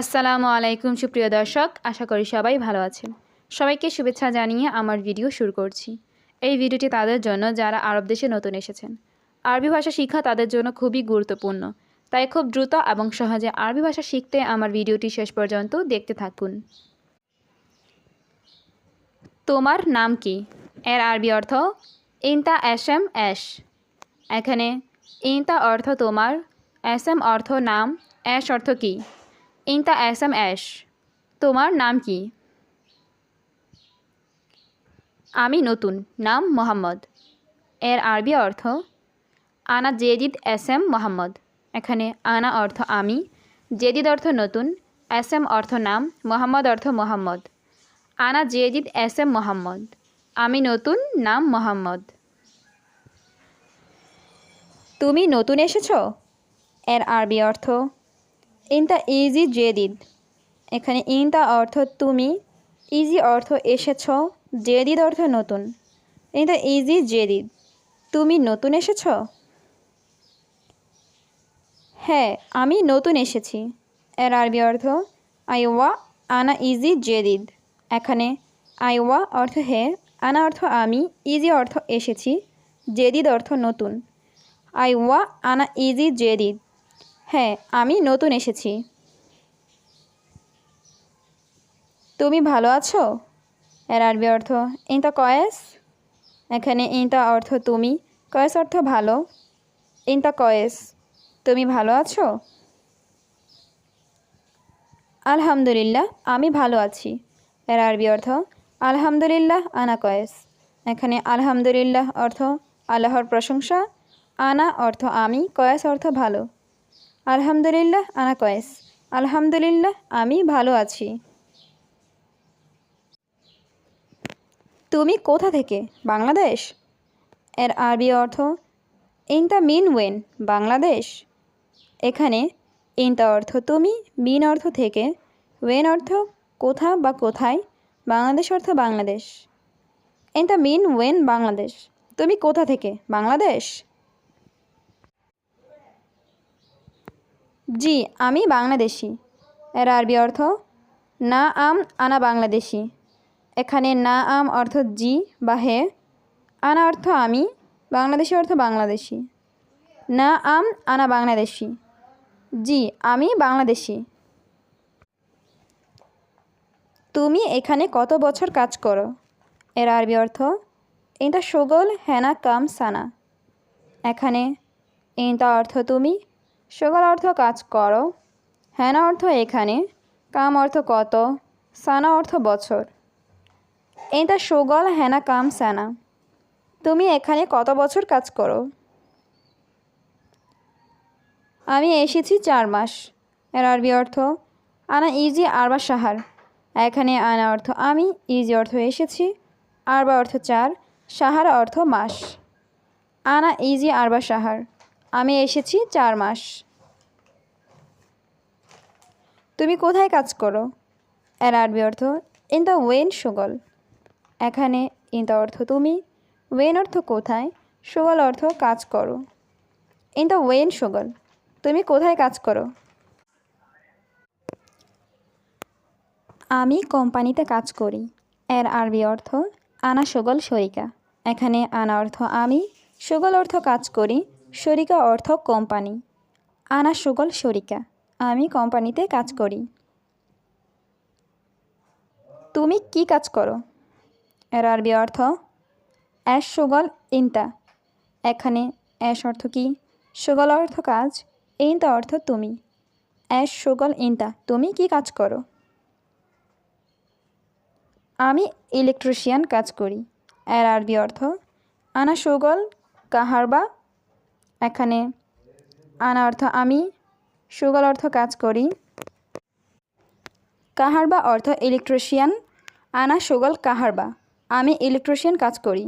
আসসালামু আলাইকুম, সুপ্রিয় দর্শক। আশা করি সবাই ভালো আছেন। সবাইকে শুভেচ্ছা জানিয়ে আমার ভিডিও শুরু করছি। এই ভিডিওটি তাদের জন্য যারা আরব দেশে নতুন এসেছেন। আরবি ভাষা শিক্ষা তাদের জন্য খুবই গুরুত্বপূর্ণ। তাই খুব দ্রুত এবং সহজে আরবি ভাষা শিখতে আমার ভিডিওটি শেষ পর্যন্ত দেখতে থাকুন। তোমার নাম কি? এর আরবি অর্থ, ইনতা এম এস। এখানে, ইনতা অর্থ তোমার এস এম অর্থ নাম, এস অর্থ কী? ইনতা এস এম এস। তোমার নাম কি? আমি নতুন, নাম মোহাম্মদ। এর আরবি অর্থ, আনা জেদিদ এস এম মোহাম্মদ। এখানে আনা অর্থ আমি, জেদিদ অর্থ নতুন, এস এম অর্থ নাম, মোহাম্মদ অর্থ মোহাম্মদ। আনা জেদিদ এস এম মোহাম্মদ। আমি নতুন, নাম মোহাম্মদ। তুমি নতুন এসেছ? এর আরবি অর্থ ইনতা ইজি জেদিদ এখানে ইনতা অর্থ তুমি ইজি অর্থ এসেছ জেদিদ অর্থ নতুন। ইনতা ইজি জেদিদ তুমি নতুন এসেছ? হ্যাঁ আমি নতুন এসেছি। এর আরবি অর্থ আইওয়া আনা ইজি জেদিদ এখানে আইওয়া অর্থ হে, আনা অর্থ আমি ইজি অর্থ এসেছি জেদিদ অর্থ নতুন। আইওয়া আনা ইজি জেদিদ হ্যাঁ আমি নতুন এসেছি। তুমি ভালো আছো? এর আরবি অর্থ, ইনতা কয়েস? এখানে ইনতা অর্থ, তুমি। কয়েস অর্থ, ভালো। ইনতা কয়েস, তুমি ভালো আছো? আলহামদুলিল্লাহ, আমি ভালো আছি। এর আরবি অর্থ, আলহামদুলিল্লাহ, আনা কয়েস। এখানে আলহামদুলিল্লাহ অর্থ, আল্লাহর প্রশংসা। আনা অর্থ, আমি। কয়েস অর্থ, ভালো। আলহামদুলিল্লাহ, আনা কয়েস। আলহামদুলিল্লাহ, আমি ভালো আছি। তুমি কোথা থেকে? বাংলাদেশ? এর আরবি অর্থ ইনতা মিন ওয়েন বাংলাদেশ। এখানে ইনতা অর্থ, তুমি মিন অর্থ থেকে ওয়েন অর্থ, কোথা বা কোথায় বাংলাদেশ অর্থ, বাংলাদেশ ইনতা মিন ওয়েন বাংলাদেশ। তুমি কোথা থেকে? বাংলাদেশ জি, আমি বাংলাদেশি। এর আরবি অর্থ, না আম, আনা বাংলাদেশি। এখানে না আম অর্থ জি বা হে, আনা অর্থ আমি, বাংলাদেশি অর্থ বাংলাদেশি। না আম, আনা বাংলাদেশি। জি, আমি বাংলাদেশি। তুমি এখানে কত বছর কাজ করো? এর আরবি অর্থ এটা সুগল হেনা কাম সানা। এখানে ইনতা অর্থ তুমি সুগল অর্থ কাজ করো, হেনা অর্থ এখানে, কাম অর্থ কত, সানা অর্থ বছর। এটা সুগল, হেনা, কাম, সানা। তুমি এখানে কত বছর কাজ করো? আমি এসেছি চার মাস। এর আরবি অর্থ, আনা ইজি আরবা সাহার। এখানে আনা অর্থ, আমি ইজি অর্থ এসেছি, আরবা অর্থ চার, সাহার অর্থ মাস। আনা ইজি আরবা সাহার। আমি এসেছি চার মাস। তুমি কোথায় কাজ করো? এর আরবি অর্থ ইন দ্য ওয়েন সুগল এখানে ইন দ্য অর্থ তুমি ওয়েন অর্থ কোথায় সুগল অর্থ কাজ করো। ইন দ্য ওয়েন সুগল তুমি কোথায় কাজ করো? আমি কোম্পানিতে কাজ করি। এর আরবি অর্থ, আনা সুগল শরিকা এখানে, আনা অর্থ আমি, সুগল অর্থ কাজ করি। শরিকা অর্থ কোম্পানি। আনা সুগল শরিকা, আমি কোম্পানিতে কাজ করি। তুমি কি কাজ করো? এর আরবি অর্থ অ্যাশ সুগল ইনতা। এখানে অ্যাশ অর্থ কি? সুগল অর্থ কাজ, ইনতা অর্থ তুমি। অ্যাশ সুগল ইনতা, তুমি কি কাজ করো? আমি ইলেকট্রিশিয়ান কাজ করি। এর আরবি অর্থ, আনা সুগল কাহারবা এখানে আনা অর্থ আমি, সুগল অর্থ কাজ করি। কাহারবা অর্থ ইলেকট্রিশিয়ান আনা সুগল কাহারবা আমি ইলেকট্রিশিয়ান কাজ করি।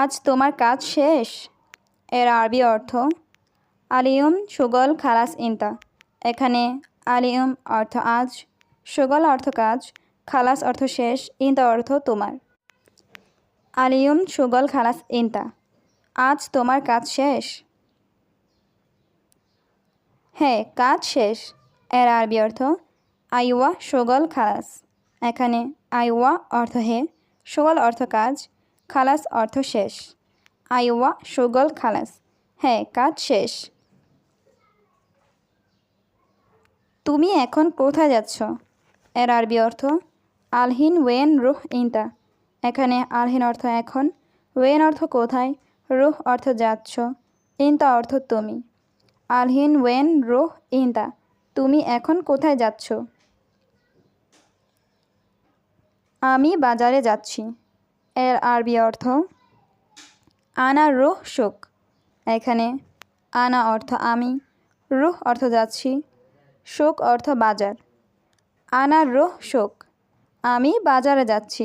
আজ তোমার কাজ শেষ, এর আরবি অর্থ, আলিয়ম সুগল খালাস ইনতা। এখানে আলিয়ম অর্থ আজ, সুগল অর্থ কাজ, খালাস অর্থ শেষ, ইনতা অর্থ তোমার। আলিয়ম সুগল খালাস ইনতা আজ তোমার কাজ শেষ? হ্যাঁ কাজ শেষ, এর আরবি অর্থ, আইওয়া সগল খালাস। এখানে আইওয়া অর্থ হে, সগল অর্থ কাজ, খালাস অর্থ শেষ। আইওয়া সগল খালাস হ্যাঁ কাজ শেষ। তুমি এখন কোথায় যাচ্ছ? এর আরবি অর্থ, আলহিন ওয়েন রুহ ইনতা এখানে আলহিন অর্থ এখন, ওয়েন অর্থ কোথায়, রুহ অর্থ যাচ্ছ, ইনতা অর্থ তুমি। আলহিন ওয়েন, রুহ, ইনতা, তুমি এখন কোথায় যাচ্ছ? আমি বাজারে যাচ্ছি। এর আরবি অর্থ, আনা রুহ শোক এখানে আনা অর্থ আমি, রুহ অর্থ যাচ্ছি শোক অর্থ বাজার। আনা রোহ শোক আমি বাজারে যাচ্ছি।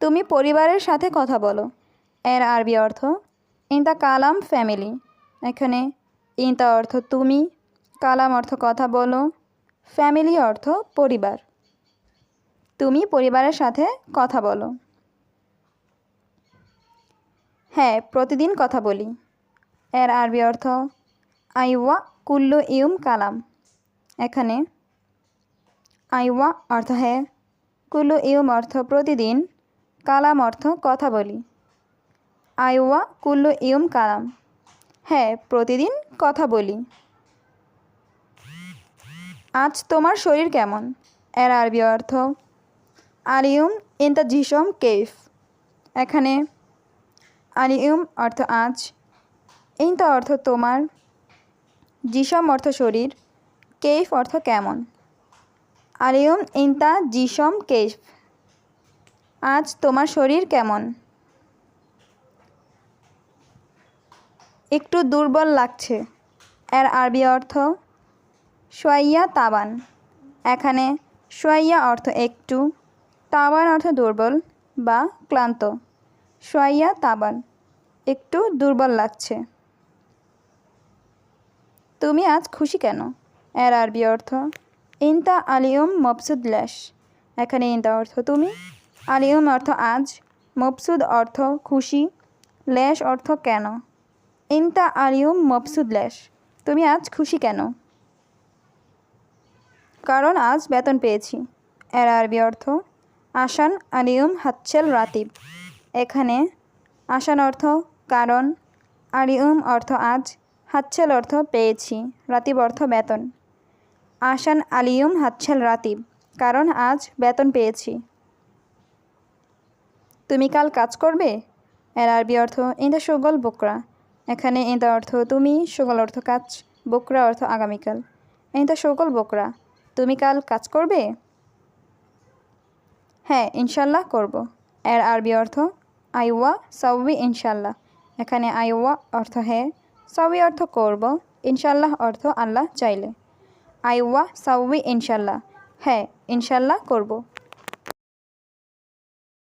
তুমি পরিবারের সাথে কথা বলো। এর আরবি অর্থ, ইন ইনতা কালাম ফ্যামিলি। এখানে, ইন ইনতা অর্থ তুমি। কালাম অর্থ কথা বলো। ফ্যামিলি অর্থ পরিবার। তুমি পরিবারের সাথে কথা বলো। হ্যাঁ প্রতিদিন কথা বলি। এর আরবি অর্থ আইওয়া কুল্লু ইউম কালাম। এখানে আইওয়া অর্থ হ্যাঁ কুল্লু ইউম অর্থ প্রতিদিন। কালাম অর্থ কথা বলি। আইওয়া কুল্লু ইউম কালাম। হ্যাঁ প্রতিদিন কথা বলি। আজ তোমার শরীর কেমন? এর আরবি অর্থ আলিউম ইন দ্য জিসম কেফ এখানে আলিউম অর্থ আজ, ইনতা অর্থ তোমার, জিসম অর্থ শরীর কেফ অর্থ কেমন? আলিউম ইনতা জিসম কেফ আজ তোমার শরীর কেমন? একটু দুর্বল লাগছে। এর আরবি অর্থ, সোয়াইয়া তাবান। এখানে সোয়াইয়া অর্থ একটু তাবান অর্থ দুর্বল বা ক্লান্ত। সোয়াইয়া তাবান, একটু দুর্বল লাগছে। তুমি আজ খুশি কেন? এর আরবি অর্থ, ইনতা আলিয়ম মবসুদ ল্যাশ এখানে ইনতা অর্থ তুমি আলিউম অর্থ আজ মবসুদ অর্থ খুশি ল্যাশ অর্থ কেন? ইনতা আলিউম মবসুদ ল্যাশ তুমি আজ খুশি কেন? কারণ আজ বেতন পেয়েছি। এর আরবি অর্থ আসান আলিউম হাচ্ছেল রাতিব। এখানে আসান অর্থ কারণ আলিউম অর্থ আজ হাচ্ছেল অর্থ পেয়েছি, রাতিব অর্থ বেতন। আসান আলিউম হাচ্ছেল রাতিব, কারণ আজ বেতন পেয়েছি। তুমি কাল কাজ করবে? এর আরবি অর্থ ইন্দা সুগল বোকরা। এখানে ইন্দা অর্থ, তুমি। সুগল অর্থ, কাজ। বকরা অর্থ, আগামীকাল। ইন্দা সুগল বোকরা। তুমি কাল কাজ করবে? হ্যাঁ ইনশাল্লাহ করব। এর আরবি অর্থ, আইওয়া সাউবি ইনশাল্লাহ। এখানে, আইওয়া অর্থ হ্যাঁ। সাউবি অর্থ, করব। ইনশাল্লাহ অর্থ, আল্লাহ চাইলে। আইওয়া সাউবি ইনশাল্লাহ। হ্যাঁ ইনশাল্লাহ করব।